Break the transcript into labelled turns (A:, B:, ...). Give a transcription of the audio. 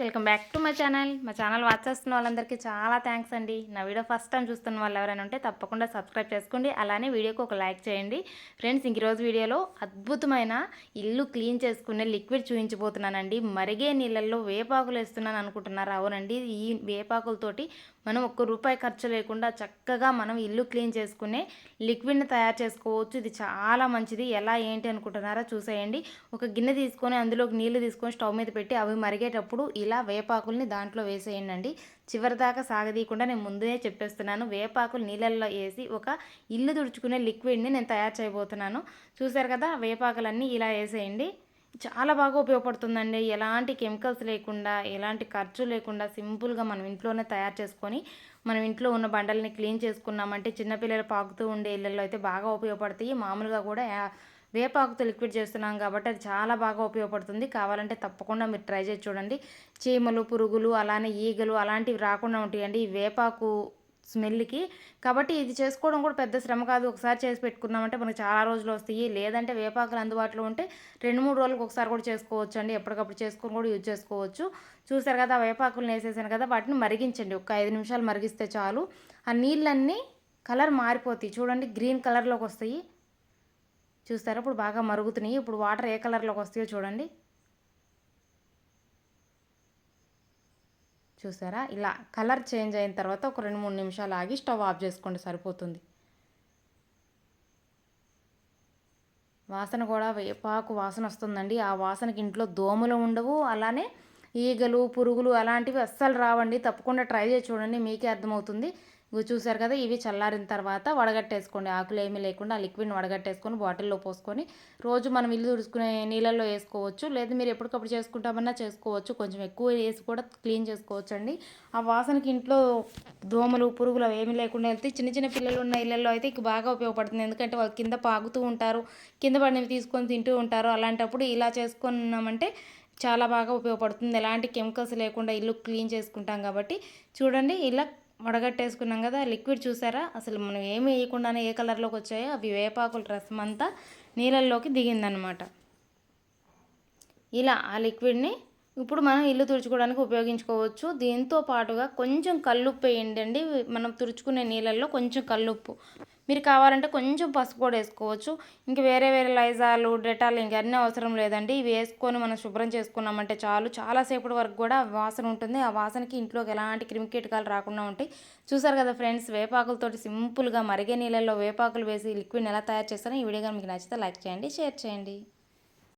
A: Welcome back to my channel. మా channel watch చేస్తున్న వాళ్ళందరికీ చాలా థ్యాంక్స్ అండి. నా వీడియో ఫస్ట్ టైం చూస్తున్న వాళ్ళు ఎవరైనా ఉంటే తప్పకుండా సబ్స్క్రైబ్ చేసుకోండి. అలానే వీడియోకి ఒక లైక్ చేయండి. ఫ్రెండ్స్ ఇంక రోజు వీడియోలో అద్భుతమైన ఇల్లు క్లీన్ చేసుకునే లిక్విడ్ చూపించబోతున్నానండి. మరిగే నీళ్ళల్లో వేపాకులు వేస్తున్నాను అనుకుంటున్నారు? అవునండి. ఈ వేపాకులతోటి మనం ఒక్క రూపాయి ఖర్చు లేకుండా చక్కగా మనం ఇల్లు క్లీన్ చేసుకునే లిక్విడ్ని తయారు చేసుకోవచ్చు. ఇది చాలా మంచిది. ఎలా ఏంటి అనుకుంటున్నారా? చూసేయండి. ఒక గిన్నె తీసుకొని అందులోకి నీళ్ళు తీసుకొని స్టవ్ మీద పెట్టి అవి మరిగేటప్పుడు ఇలా వేపాకుల్ని దాంట్లో వేసేయండి చివరిదాకా సాగదీయకుండా నేను ముందే చెప్పేస్తున్నాను. వేపాకులు నీళ్ళల్లో వేసి ఒక ఇల్లు తుడుచుకునే లిక్విడ్ని నేను తయారు చేయబోతున్నాను. చూసారు కదా వేపాకులన్నీ ఇలా వేసేయండి. చాలా బాగా ఉపయోగపడుతుందండి. ఎలాంటి కెమికల్స్ లేకుండా ఎలాంటి ఖర్చు లేకుండా సింపుల్గా మనం ఇంట్లోనే తయారు చేసుకొని మనం ఇంట్లో ఉన్న బండల్ని క్లీన్ చేసుకున్నామంటే చిన్నపిల్లలు పాకుతూ ఉండే ఇళ్ళల్లో అయితే బాగా ఉపయోగపడతాయి. మామూలుగా కూడా వేపాకుతో లిక్విడ్ చేస్తున్నాం కాబట్టి అది చాలా బాగా ఉపయోగపడుతుంది. కావాలంటే తప్పకుండా మీరు ట్రై చేసి చూడండి. చీమలు పురుగులు అలానే ఈగలు అలాంటివి రాకుండా ఉంటాయండి ఈ వేపాకు స్మెల్కి. కాబట్టి ఇది చేసుకోవడం కూడా పెద్ద శ్రమ కాదు. ఒకసారి చేసి పెట్టుకున్నామంటే మనకు చాలా రోజులు వస్తాయి. లేదంటే వేపాకులు అందుబాటులో ఉంటే రెండు మూడు రోజులకు ఒకసారి కూడా చేసుకోవచ్చు అండి ఎప్పటికప్పుడు చేసుకొని కూడా యూజ్ చేసుకోవచ్చు. చూసారు కదా వేపాకులు వేసేసాను కదా వాటిని మరిగించండి. ఒక ఐదు నిమిషాలు మరిగిస్తే చాలు. ఆ నీళ్ళన్నీ కలర్ మారిపోతాయి. చూడండి గ్రీన్ కలర్లోకి వస్తాయి. చూస్తారా? ఇప్పుడు బాగా మరుగుతున్నాయి. ఇప్పుడు వాటర్ ఏ కలర్లోకి వస్తాయో చూడండి. చూసారా ఇలా కలర్ చేంజ్ అయిన తర్వాత ఒక రెండు మూడు నిమిషాలు ఆగి స్టవ్ ఆఫ్ చేసుకోండి. సరిపోతుంది. వాసన కూడా వేపాకు వాసన వస్తుందండి. ఆ వాసనకి ఇంట్లో దోమలు ఉండవు. అలానే ఈగలు పురుగులు అలాంటివి అస్సలు రావండి. తప్పకుండా ట్రై చేసి చూడండి. మీకే అర్థమవుతుంది. చూసారు కదా ఇవి చల్లారిన తర్వాత వడగట్టేసుకోండి. ఆకులు ఏమీ లేకుండా ఆ లిక్విడ్ని వడగట్టేసుకొని బాటిల్లో పోసుకొని రోజు మనం ఇల్లు తుడుచుకునే నీళ్ళల్లో వేసుకోవచ్చు. లేదా మీరు ఎప్పటికప్పుడు చేసుకుంటామన్నా చేసుకోవచ్చు. కొంచెం ఎక్కువ వేసి కూడా క్లీన్ చేసుకోవచ్చు అండి ఆ వాసనకి ఇంట్లో దోమలు పురుగులు ఏమీ లేకుండా వెళ్తే చిన్న చిన్న పిల్లలు ఉన్న ఇళ్ళల్లో అయితే ఇక బాగా ఉపయోగపడుతుంది. ఎందుకంటే వాళ్ళు కింద పాగుతూ ఉంటారు కింద పడినవి తీసుకొని తింటూ ఉంటారు. అలాంటప్పుడు ఇలా చేసుకున్నామంటే చాలా బాగా ఉపయోగపడుతుంది. ఎలాంటి కెమికల్స్ లేకుండా ఇల్లు క్లీన్ చేసుకుంటాం కాబట్టి. చూడండి ఇలా వడగట్టేసుకున్నాం కదా లిక్విడ్ చూసారా? అసలు మనం ఏమి వేయకుండానే ఏ కలర్లోకి వచ్చాయో అవి వేపాకుల రసం అంతా నీళ్ళల్లోకి దిగిందనమాట. ఇలా ఆ లిక్విడ్ని ఇప్పుడు మనం ఇల్లు తుడుచుకోవడానికి ఉపయోగించుకోవచ్చు. దీంతో పాటుగా కొంచెం కల్లుప్పు వేయండి మనం తుడుచుకునే నీళ్ళల్లో కొంచెం కల్లుప్పు. మీరు కావాలంటే కొంచెం పసుపు కూడా వేసుకోవచ్చు. ఇంక వేరే వేరే లైజాలు డెటాల్ ఇంక అన్నీ అవసరం లేదండి. ఇవి వేసుకొని మనం శుభ్రం చేసుకున్నామంటే చాలు. చాలాసేపటి వరకు కూడా వాసన ఉంటుంది. ఆ వాసనకి ఇంట్లోకి ఎలాంటి క్రిమికీటకాలు రాకుండా ఉంటాయి. చూసారు కదా ఫ్రెండ్స్ వేపాకులతోటి సింపుల్గా మరిగే నీళ్ళల్లో వేపాకులు వేసి లిక్విడ్ ఎలా తయారు చేస్తారో ఈ వీడియో మీకు నచ్చితే లైక్ చేయండి షేర్ చేయండి.